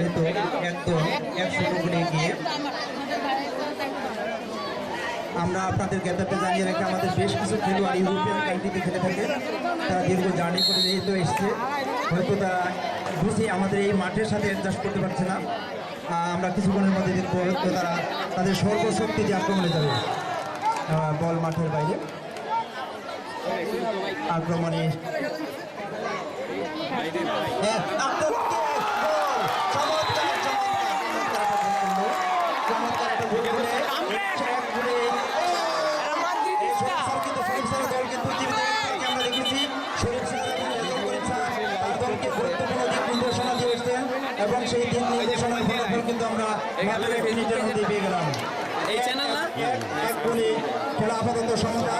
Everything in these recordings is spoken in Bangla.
যেহেতু একদম একশো করে এগিয়ে আমরা আপনাদের জ্ঞাতাতে জানিয়ে রেখে, আমাদের বেশ কিছু খেলোয়াড় ইউরোপিয়ান কান্ট্রিতে খেলে থাকে। তারা দীর্ঘ জার্নি করে যেহেতু এসছে। হয়তো তারা বুঝে আমাদের এই মাঠের সাথে অ্যাডজাস্ট করতে পারছে না। আমরা কিছুক্ষণের মধ্যে দেখব, হয়তো তারা তাদের সর্বশক্তি দিয়ে আক্রমণে যাবে। বল মাঠের বাইরে। আক্রমণে হ্যাঁ, আক্রমণ! গোল! চমৎকার, চমৎকার একটা গোল করল। চমৎকার একটা গোল করে, এক গোলে, এই শরীফ স্যার কিন্তু শরীফ স্যারের দল কিন্তু জীবিত রাখতে আমরা দেখেছি। শরীফ স্যার এবং নির্দেশনা সেই দিক নির্দেশনার ফলাফল কিন্তু আমরা মাত্র এক মিনিটের মধ্যে পেয়ে গেলাম এই চ্যানেল এক- এক গোলে খেলা আপাতত সমতা।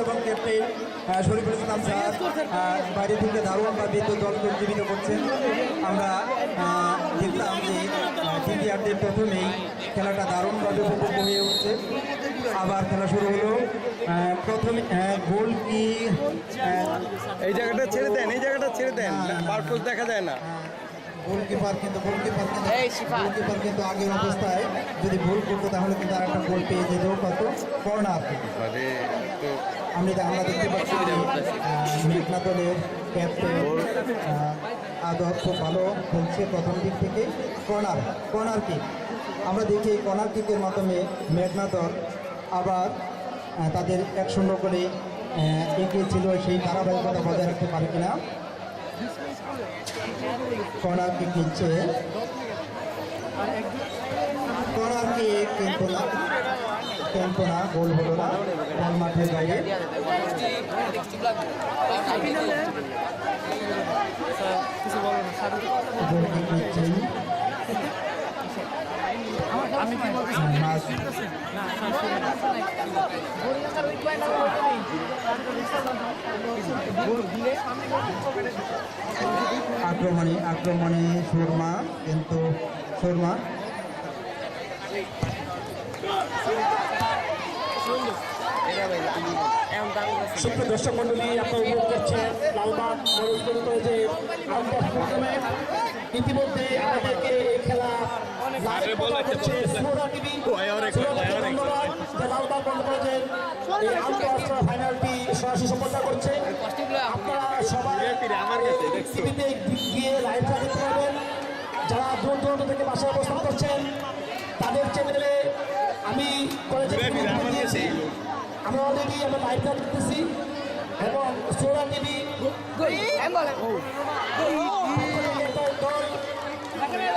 এবং ক্যাপ্টেন শরীফুল ইসলাম স্যার বাইরে থেকে দারুণভাবে তো দলকে উজ্জীবিত করছেন আমরা দেখলাম যে দ্বিতীয়ার্ধের প্রথমেই খেলাটা দারুণভাবে উপভোগ হয়ে উঠছে আবার খেলা শুরু হলো প্রথমে গোল কি এই জায়গাটা ছেড়ে দেন এই জায়গাটা ছেড়ে দেন পারপোজ দেখা যায় না গোলকিপার কিন্তু গোলকিপার কিন্তু গোলকিপার কিন্তু আগের অবস্থায় যদি ভুল করতো তাহলে কিন্তু আর একটা গোল পেয়ে যেত কত কর্নার আমি আমরা দেখতে পাচ্ছি মেঘনা দলের ক্যাপ্টেন আদর খুব ভালো খেলছে প্রথম দিক থেকে। কর্নার কর্নার কিক আমরা দেখি এই কর্নার কিকের মাধ্যমে মেঘনা দল আবার তাদের এক শূন্য করে এগিয়ে ছিল। সেই ধারাবাহিকতা বজায় রাখতে পারে কিনা? কিক কিন্তু না কিন্তু না গোল হলো না। গোল মাঠের বাইরে। গোল মাস আক্রমণে আক্রমণে সুরমা, কিন্তু সুরমা। সুপ্রিয় দর্শক মন্ডলী আপনারা উপভোগ করছেন লালবাগ কলেজে প্রোগ্রামে ইতিমধ্যে আমাদেরকে খেলা সুরা ফাইনালটি সরাসরি সম্পন্ন করছে। আপনারা সবাই টিভিতে গিয়ে লাইভ দেখতে পারবেন। যারা দূর দূরান্ত থেকে বাসায় অবস্থান করছেন তাদের চ্যানেলে আমি কলেজের দিয়েছি আমরা অলরেডি আমরা লাইভ দেখতেছি। এবং সোলা টিভি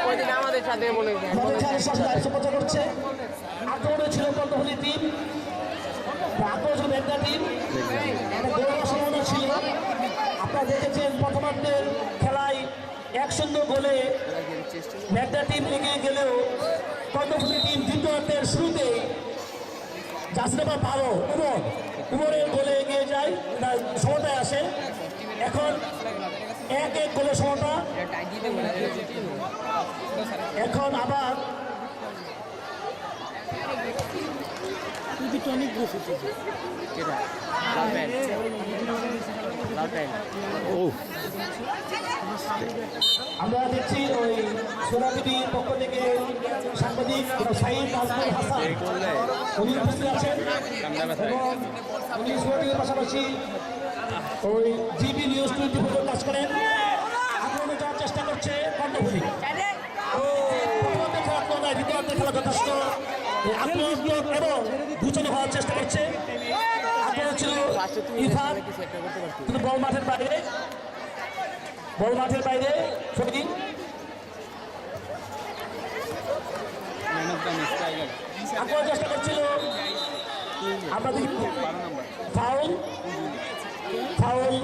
ওইদিন আমাদের সাথে মনে করছে। আক্রমণে ছিল কর্ণফুলি টিম। আক্রমণ মেঘনা টিম। সম্ভাবনা ছিল। আপনারা দেখেছেন প্রথমার্ধের খেলায় এক গোলে মেঘনা টিম এগিয়ে গেলেও কর্ণফুলি টিম দ্বিতীয়ার্ধের শুরুতেই জার্সি নাম্বার বারো উমর। উমরের গোলে এগিয়ে যায়, সমতায় আসে। এখন এক এক গোলে সমতা এখন আবার আমরা দেখছি ওই সোনাদিবির পক্ষ থেকে সাংবাদিক সাইদ নাজমুল হাসান। উনি উপস্থিত আছেন এবং উনি সোনাদিবির পাশাপাশি ওই জিবি নিউজ টোয়েন্টি ফোর কাজ করেন আক্রমণে যাওয়ার চেষ্টা করছে কর্ণফুলি ও প্রথমার্ধে খেলা কোনো নয় দ্বিতীয়ার্ধে খেলা যথেষ্ট আক্রমণাত্মক এবং ঘুচনে হওয়ার চেষ্টা করছে। আক্রমণ ছিল ইরফান কিন্তু বাইরে। বল মাঠের বাইরে ছবি আক্রমণ চেষ্টা করছিল, আমরা দেখি। Foul foul.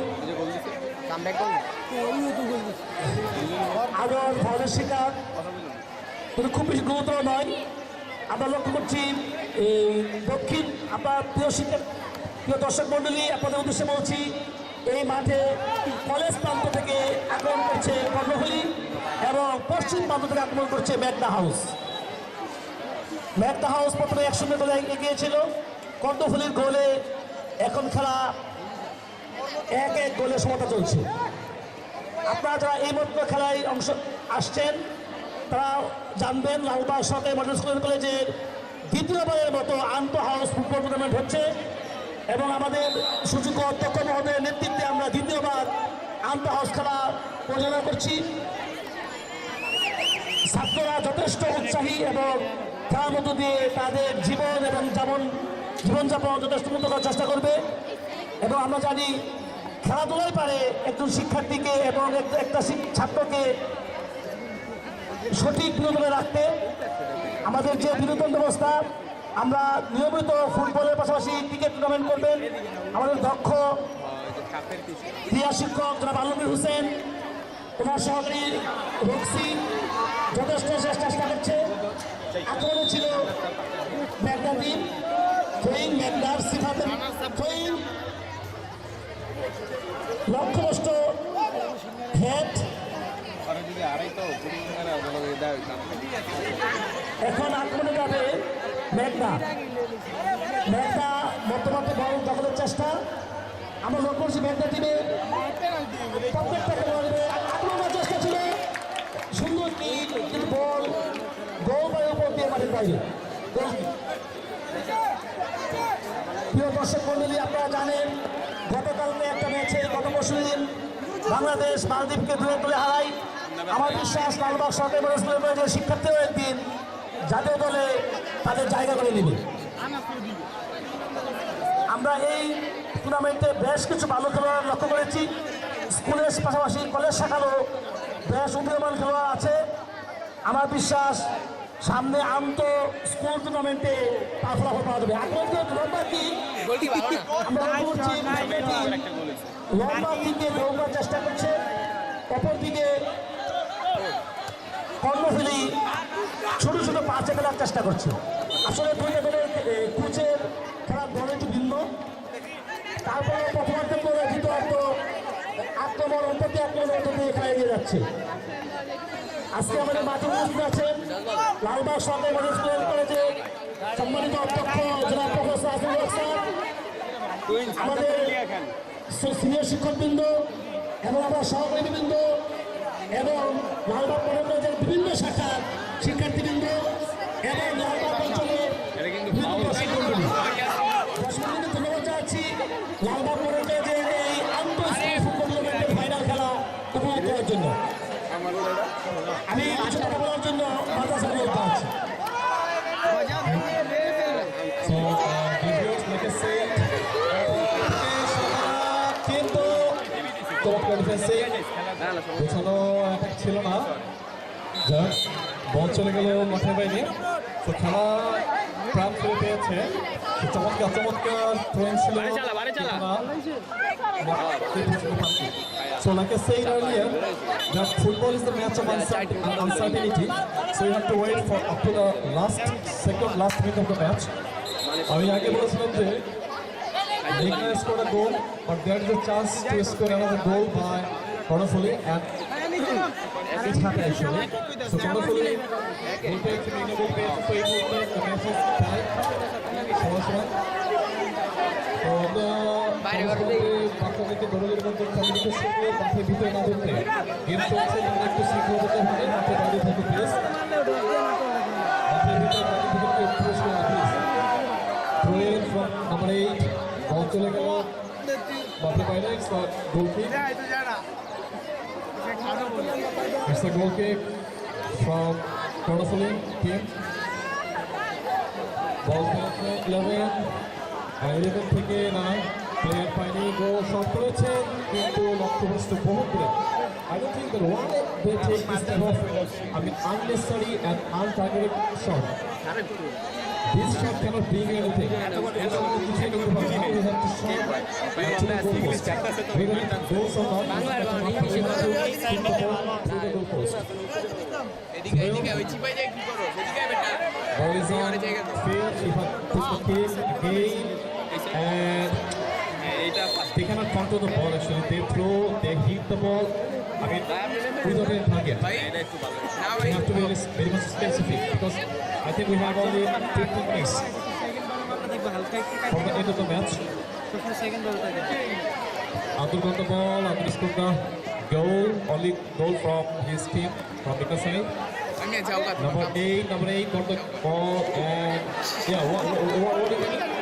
শিকার। খুব বেশি গুরুতর নয়। আমরা লক্ষ্য করছি দক্ষিণ, আপনার প্রিয় শিক্ষক, প্রিয় দর্শক মণ্ডলী আপনাদের উদ্দেশ্যে বলছি, এই মাঠে কলেজ প্রান্ত থেকে আক্রমণ করছে কর্ণফুলি এবং পশ্চিম প্রান্ত থেকে আক্রমণ করছে ম্যাগনা হাউস। ম্যাগনা হাউস প্রথমে এক শূন্য গোলে এগিয়েছিল। কর্ণফুলির গোলে এখন খেলা এক এক গোলে সমতা চলছে। আপনারা যারা এই মতো খেলায় অংশ আসছেন তারা জানবেন লালবাগ সরকারি মডেল স্কুল কলেজের দ্বিতীয়বারের মতো আন্তঃ হাউস ফুটবল টুর্নামেন্ট হচ্ছে এবং আমাদের সুযোগ্য অধ্যক্ষ মহোদয়ের নেতৃত্বে আমরা দ্বিতীয়বার আন্তঃ হাউস খেলা পরিচালনা করছি। ছাত্ররা যথেষ্ট উৎসাহী এবং খেলার মধ্য দিয়ে তাদের জীবন এবং যেমন জীবনযাপন যথেষ্ট উন্নত করার চেষ্টা করবে এবং আমরা জানি খেলাধুলাই পারে একজন শিক্ষার্থীকে এবং এক- একটা ছাত্রকে সঠিক বিনোদনে রাখতে আমাদের যে বিনোদন ব্যবস্থা, আমরা নিয়মিত ফুটবলের পাশাপাশি ক্রিকেট টুর্নামেন্ট করবেন। আমাদের দক্ষ ক্রীড়া শিক্ষক জনাব আলমগীর হোসেন, ওনার সহকারী রক্সি যথেষ্ট চেষ্টা করছে। আক্রমণে ছিল ম্যাগনা টিম ফ্রেইন লক্ষ্যবষ্ট এখন আক্রমণে যাবে মেঘনা। মেঘনা বর্তমানে বল দখলের চেষ্টা। আমরা লক্ষ্য করছি মেঘনা টিমে। প্রত্যেকটা আক্রমণের চেষ্টা ছিল। সুন্দর কিন্তু বল, গোল বাড়ির উপর দিয়ে মাঠের বাইরে প্রিয় দর্শক মন্ডলী, আপনারা জানেন গতকালকে একটা ম্যাচে গত পরশু বাংলাদেশ মালদ্বীপকে দূরে তুলে হারায়। আমার বিশ্বাস লালবাগ সরকারি বড় স্কুলের কলেজের শিক্ষার্থীও একদিন জাতীয় দলে তাদের জায়গা করে নেবে। আমরা এই টুর্নামেন্টে বেশ কিছু ভালো খেলোয়াড় লক্ষ্য করেছি। স্কুলের পাশাপাশি কলেজ শাখারও বেশ উদীয়মান খেলোয়াড় আছে। আমার বিশ্বাস সামনে আন্ত স্কুল টুর্নামেন্টে তার ফলাফল পাওয়া যাবে। লম্বা কি আমরা লক্ষ্য করছি লম্বা দিকে দৌড়ার চেষ্টা করছে। অপর কর্মফিলি ছোট ছোট পাঁচে খেলার চেষ্টা করছে। আসলে দুইটা দলের কোচের খেলার দল একটু ভিন্ন। তারপরে প্রথমার্ধের পরে দ্বিতীয়ার্ধ আক্রমণ অন্তর্তি আক্রমণ অন্তর্তি খেলা এগিয়ে যাচ্ছে। আজকে আমাদের মাঠে উপস্থিত আছেন লালবাগ সরকারি মডেল স্কুল কলেজে সম্মানিত অধ্যক্ষ জেলা প্রফেসর আসিফুল হক স্যার, আমাদের সিনিয়র শিক্ষকবৃন্দ এবং আমার সহকর্মীবৃন্দ এবং লালবাগ কলেজের বিভিন্ন শাখার শিক্ষার্থীবৃন্দ এবং লালবাগ অঞ্চলের ধন্যবাদ জানাচ্ছি। লালবাগ মডেল এই আন্তঃ স্কুল ফুটবল টুর্নামেন্টের ফাইনাল খেলা উপভোগ করার জন্য। আমি কিছু কথা বলার জন্য মাদ্রাসা বলতে আছি গোছানো অ্যাটাক ছিল না যাক বল চলে গেল মাঠের বাইরে তো খেলা প্রাণ ফিরে পেয়েছে চমৎকার চমৎকার থ্রোইং ছিল So like I said earlier, that football is the match of uncertainty. So you have to wait for up to the last second, last minute of the match. আমি আগে বলেছিলাম যে Megna scored a goal, but there is a chance to score another goal by Konnafuli, and it happened actually. So so এই মুহূর্তে the শিখে মাঠের ভিতরে না গেম চলছে আমরা একটু শিখে যেতে হবে। মাঠে বাইরে থেকে প্লিজ মাঠের চলে গেল। মাঠের বাইরে It's a goal kick from Konnafuli team. বল খেলছে ইলেভেন ইলেভেন থেকে না প্লেয়ার পায়নি গোল শট করেছে কিন্তু লক্ষ্যবস্তু বহু দূরে I don't think that why they take this type of, I mean, unnecessary and untargeted shot. This shot cannot bring anything. Ball is to field. They cannot control the ball actually. They throw, they hit the ball. I mean, without any target. We have to be very much specific because I think we have only 15 minutes from the end of the match. Abdul got the ball, Abdul scored the goal, only goal from his team, from Because side. Number eight, number eight got the ball and yeah, what, what, what,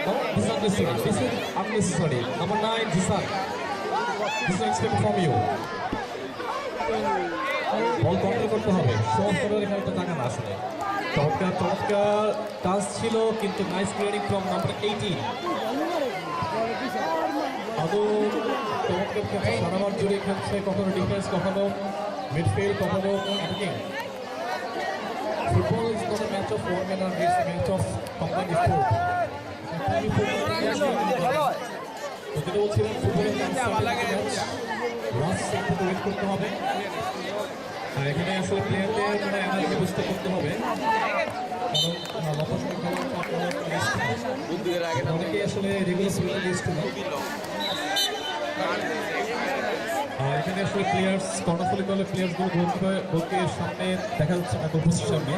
what this is unnecessary. This is unnecessary. Number nine, Jisan. This is expected from you. Ball control করতে হবে। সব করে একটা জায়গা না আসলে। চমৎকার চমৎকার টাচ ছিল কিন্তু nice clearing from number eighteen আদৌ চমৎকার খেলছে সারাবার জুড়ে খেলছে কখনো ডিফেন্স কখনো মিডফিল্ড কখনো attacking football is not match of one man R it's match of combined sport যেটা বলছিলাম ফুটবলের ওয়েট করতে হবে আর এখানে আসলে প্লেয়ারদের মানে এনার্জি বুঝতে করতে হবে কারণ লপাসের খেলা অনেকে আসলে রেগুলার সিজন লিস্ট না আর এখানে আসলে প্লেয়ার্স কর্ণফুলি দলের প্লেয়ার্সগুলো গোলকে গোলকে সামনে দেখা যাচ্ছে না গোলপোস্টের সামনে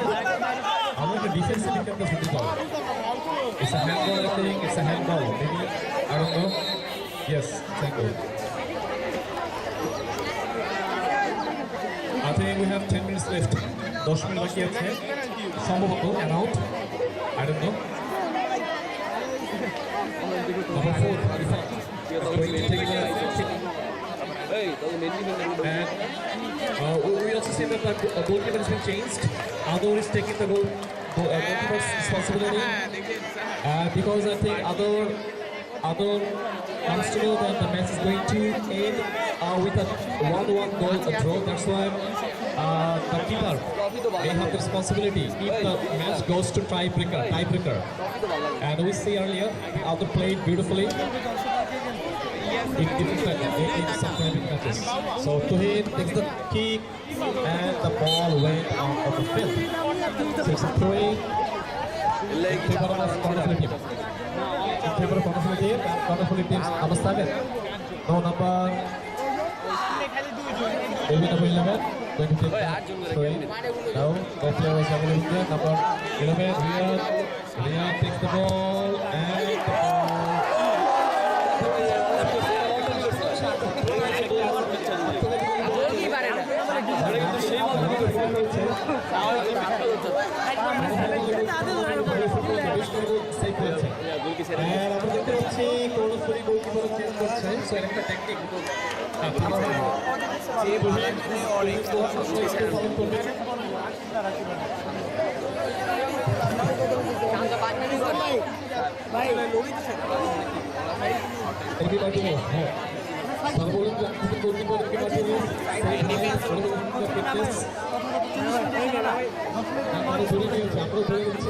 আমরা একটা ডিফেন্সিভ দিকে আমরা শুনতে পাবো It's a handball, I think. It's a handball. Maybe, I don't know. Yes, thank you. have 10 minutes left. 10 minute বাকি আছে সম্ভবত around I don't know Number four, Arifat, is going to take the kick. And uh, we we also see that the go- uh, goalkeeper has been changed. Ador is taking the goal, goal uh, goalkeeper's responsibility. Uh, because I think other other comes to know that the match is going to end uh, with a 1-1 goal draw. That's why uh, the keeper may have the responsibility if the match goes to tiebreaker. Tiebreaker. And we see earlier other played beautifully. In different in, some matches. So Tuhid takes the kick and the ball went out of the field. So it's a three in favor of Cornfully team. In favor of Cornfully team and team's number seven. No number. Maybe number eleven. Going to take the three. Now the player is available there. Number eleven. Riyad. Riyad takes the ball and the ball. পাচ্ছি কর্ণফুলি গোলকিপার চেঞ্জ অনেক ফলো করবে আমরা ধরে নিয়েছি আমরা ধরে নিচ্ছি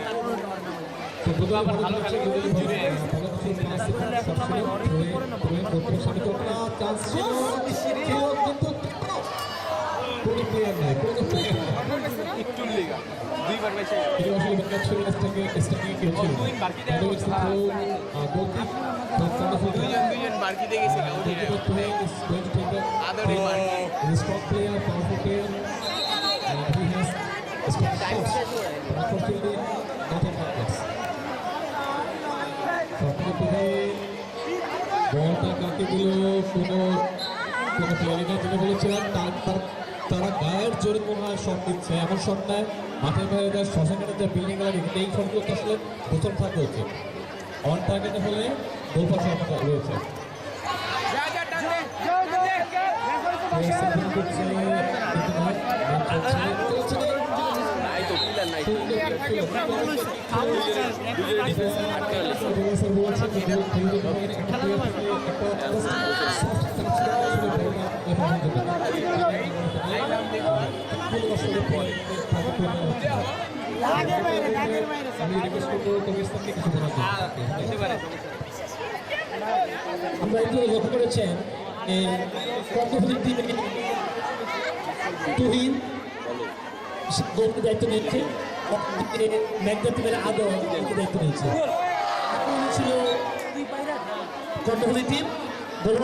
strong player, powerful player, and he has strong shots. But সবথেকে বলটা কাকে দিল কোনো কোনো প্লেয়ারই না বলেছিলাম তার তার- তারা গায়ের জোরে মনে হয় শট দিচ্ছে এমন শট নেয় মাঠের বাইরে শ্মশানের যে বিল্ডিংগুলো দেখে এই শটগুলো তো আসলে প্রথম থাকা উচিত অন টার্গেটে হলে গোলপার সম্ভাবনা রয়েছে করছে কিন্তু নয় চলছে চলছে নাই তো পিলার নাই আমরা একটু লক্ষ্য করেছেন কর্মফুলির টিমে তুহিন দায়িত্ব নিচ্ছে। আদর গোলকে দায়িত্ব নিয়েছে আক্রমণে ছিল কর্ণফুলি টিম?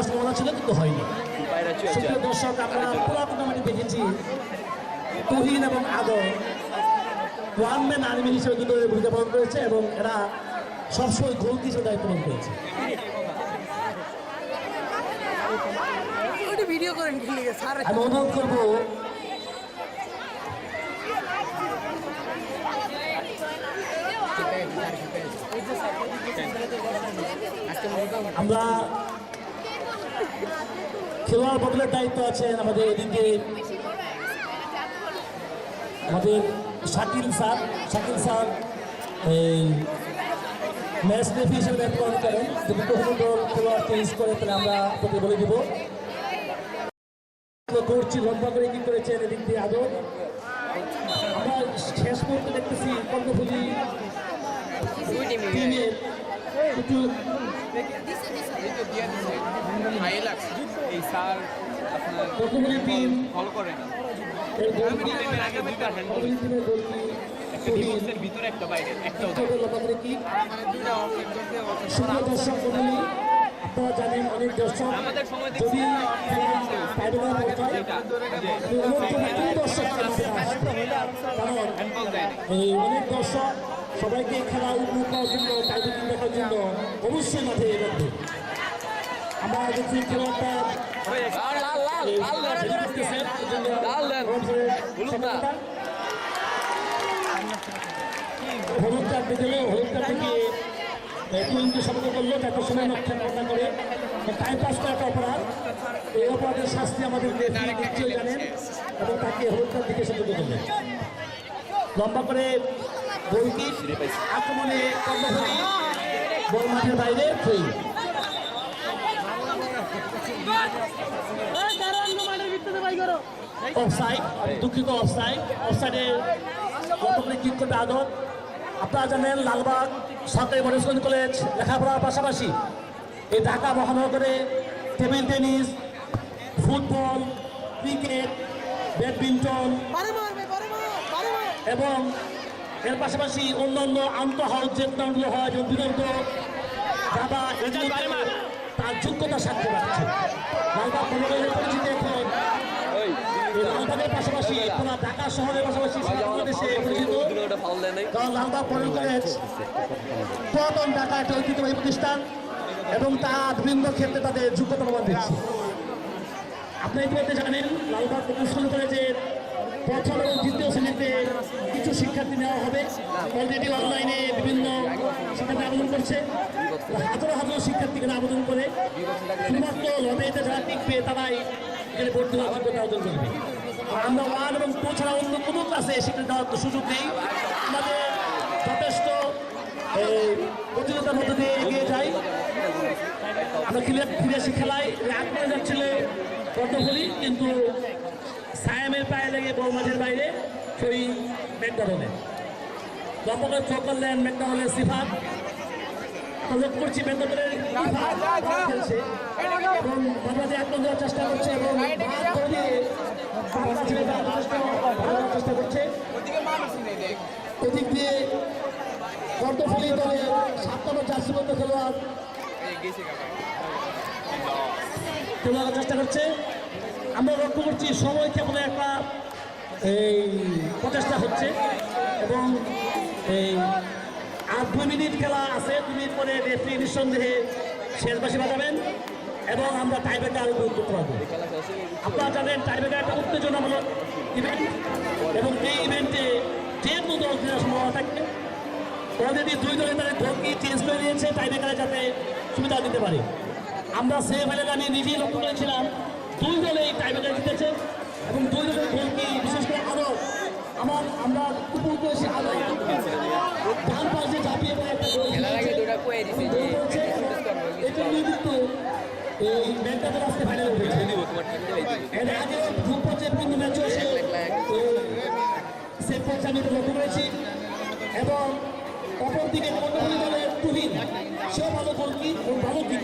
সম্ভাবনা ছিল কিন্তু হয়নি। দর্শক, আমরা দেখেছি। তুহিন এবং আদর ওয়ান ম্যান আর্মি হিসেবে ভূমিকা পালন করেছে এবং এরা সবসময় গোল হিসেবে দায়িত্ব পালন করেছে। আমি অনুরোধ করব আমরা খেলোয়াড় বদলের দায়িত্ব আছেন আমাদের এদিকে আমাদের শাকিল স্যার শাকিল স্যার, এই ম্যাচ রেফি হিসেবে দায়িত্ব পালন করেন। যদি কখনো দল খেলোয়াড় চেঞ্জ করে, তাহলে আমরা আপনাকে বলে দিব। করছি লম্বা করে কি করেছেন এদিক দিয়ে আদর শেষ মুহূর্তে দেখতেছি কর্ণফুলি টিমের একটু লাগছে এই স্যার আপনার কর্ণফুলি টিম ফলো করে না ভিতরে একটা বাইরে একটা দর্শক আপনারা জানেন অনেক দর্শক যদি অনেক দর্শক সবাইকে খেলা উপভোগ করার জন্য টাইপিং দেখার জন্য অবশ্যই মাঠে এগোবে আমরা দেখছি খেলোয়াড়টা এই খেলা করতেছেন, এই জন্য সফলতা। হলুদ কার্ড দেখে টিমকে সতর্ক সময় রক্ষা করে। টাইম পাস করা একটা অপরাধ। এই অপরাধের শাস্তি আমাদের নিশ্চয়ই জানেন এবং তাকে হলুদ দিকে সতর্ক করলেন লম্বা করে আক্রমণে বল মাঠের বাইরে অফসাইড দুঃখিত অফসাইড অফসাইডে কতগুলি করবে আদত আপনারা জানেন লালবাগ সরকারি মডেল কলেজ লেখাপড়ার পাশাপাশি এই Dhaka মহানগরে table tennis football cricket badminton এবং এর পাশাপাশি অন্যান্য আন্তঃ হাউস যে টুর্নামেন্টগুলো হয় যেমন দিগন্ত তার যোগ্যতা সাথে রাখছে। লালবাগ মনোরঞ্জন পরিচিতি এই পাশাপাশি পুরো ঢাকা শহরের পাশাপাশি সারা বাংলাদেশে পরিচিত। কারণ লালবাগ মডেল কলেজ পুরাতন ঢাকা একটা ঐতিহ্যবাহী প্রতিষ্ঠান এবং তা বিভিন্ন ক্ষেত্রে তাদের যোগ্যতা প্রমাণ দিচ্ছে। আপনি ইতিমধ্যে জানেন, লালবাগ স্কুল কলেজের প্রথম এবং দ্বিতীয় শ্রেণীতে কিছু শিক্ষার্থী নেওয়া হবে। অলরেডি অনলাইনে বিভিন্ন শিক্ষার্থী আবেদন করছে। হাজারো হাজারো শিক্ষার্থী আবেদন করে। শুধুমাত্র লটারিতে যারা টিকবে তারাই এখানে ভর্তি হওয়ার যোগ্যতা অর্জন করবে। আর আমরা ওয়ান এবং টু ছাড়া অন্য কোনো ক্লাসে শিক্ষা দেওয়ার সুযোগ নেই। আমাদের যথেষ্ট প্রতিযোগিতার মধ্যে দিয়ে এগিয়ে যাই। আমরা ফিরে ফিরে এসে খেলায় রাগ করে যাচ্ছিল কর্ণফুলি, কিন্তু সায়ামের পায়ে লেগে বল মাঠের বাইরে সেই ম্যাকডারলে গতকাল চোখ করলেন ম্যাকডারলের সিফাত। আমরা করছি ম্যাকডারলের খেলছে এবং বাংলাদেশ আক্রমণ দেওয়ার চেষ্টা করছে এবং চেষ্টা করছে ওদিক দিয়ে কর্ণফুলি দলের সাত নম্বর খেলোয়াড় এই গেছে কাকা তোলার চেষ্টা করছে আমরা লক্ষ্য করছি সময় কেমন একটা এই প্রচেষ্টা হচ্ছে এবং এই আর দুই মিনিট খেলা আছে, দুই মিনিট পরে রেফারি নিঃসন্দেহে শেষ বাসি বাজাবেন এবং আমরা টাইব্রেকার করতে পারব আপনারা জানেন টাইব্রেকার একটা উত্তেজনামূলক ইভেন্ট এবং এই ইভেন্টে যে কোনো দল জেতার সম্ভাবনা থাকে অলরেডি দুই দলে তাদের গোলকি চেঞ্জ করে দিয়েছে টাইব্রেকারে যাতে সুবিধা দিতে পারে। আমরা সেমিফাইনালে আমি নিজেই লক্ষ্য করেছিলাম, দুই দলে এই টাইব্রেকার জিতেছে এবং দুই দলের গোলকি বিশেষ করে আরও আমার, আমরা। গোল করেছে এবং এর আগে সে পর্যায়ে আমি লক্ষ্য করেছি এবং অপরদিকে কর্ণফুলী দলের তুহিন সেও ভালো গোল ভালো কিক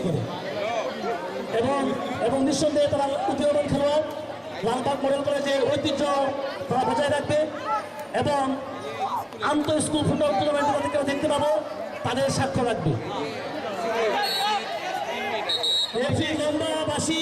এবং এবং নিঃসন্দেহে তারা উদীয়মান খেলোয়াড় লালবাগ মডেল কলেজের ঐতিহ্য তারা বজায় রাখবে। এবং আন্তঃ স্কুল ফুটবল টুর্নামেন্টে তাদেরকে দেখতে পাবো তাদের সাক্ষ্য রাখবে খেলা লন্ডাবাসী